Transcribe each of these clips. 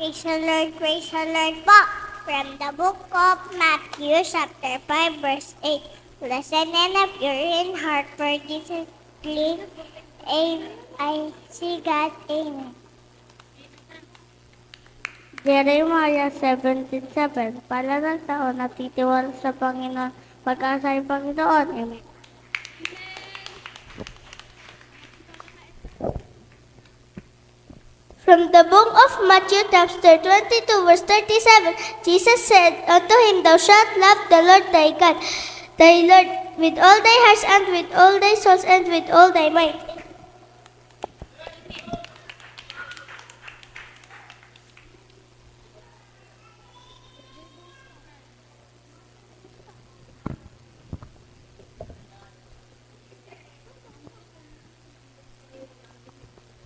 Praise the Lord, praise the Lord po. From the book of Matthew, chapter 5, verse 8. Blessed and the pure in heart, for this is. I see God. Amen. Jeremiah 17.7 Pala ng tao na sa Panginoon, pag-asa ng Panginoon. Amen. From the book of Matthew, chapter 22, verse 37, Jesus said unto him, Thou shalt love the Lord thy God, thy Lord, with all thy heart and with all thy soul and with all thy might.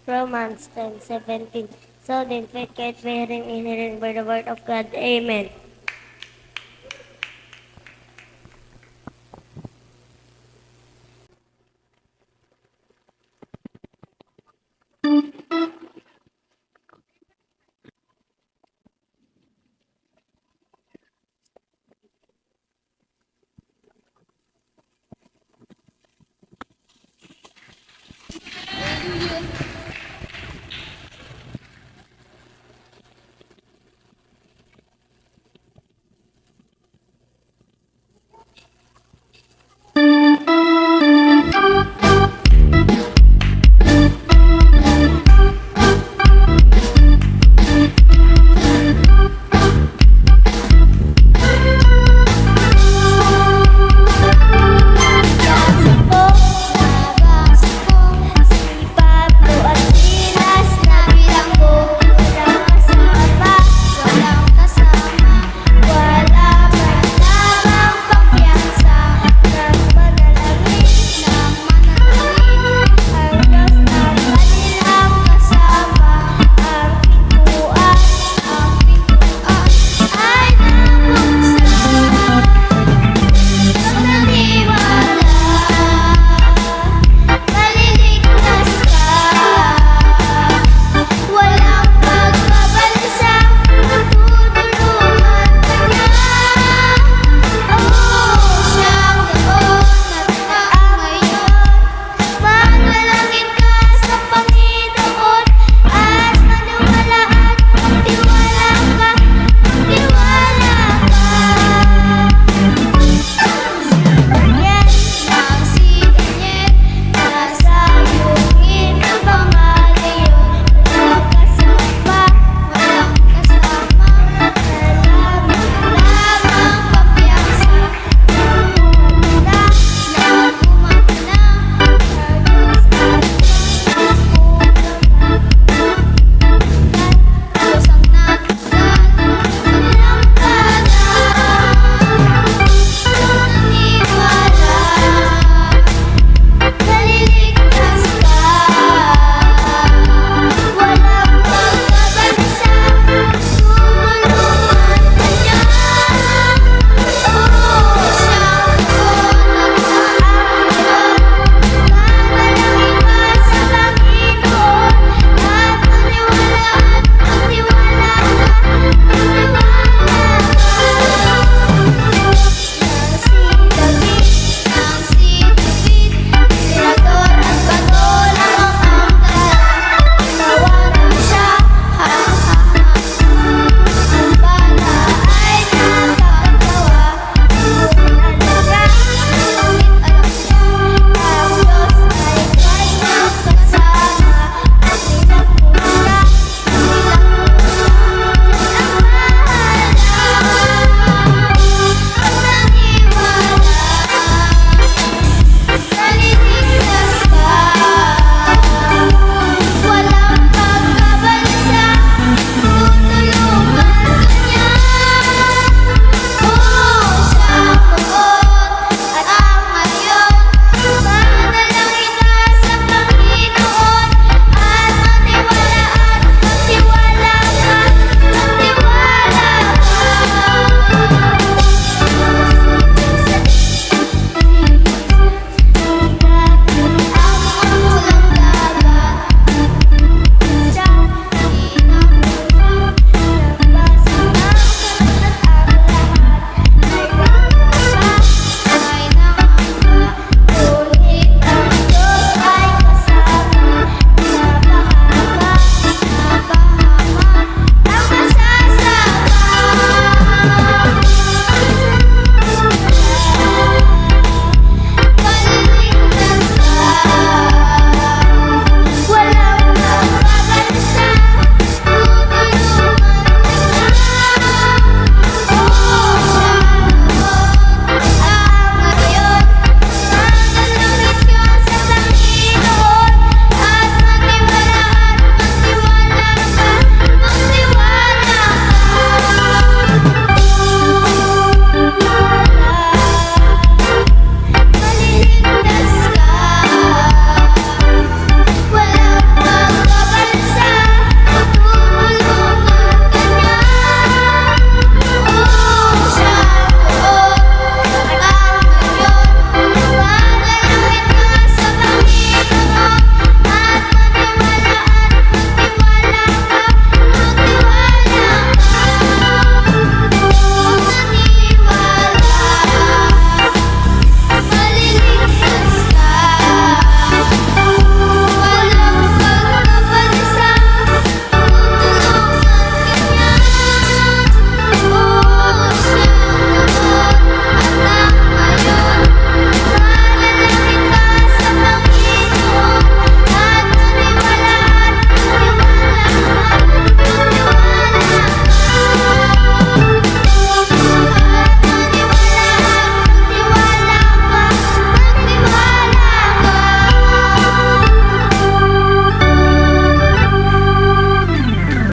Romans 10.17 So then faith can be hearing and hearing by the word of God. Amen.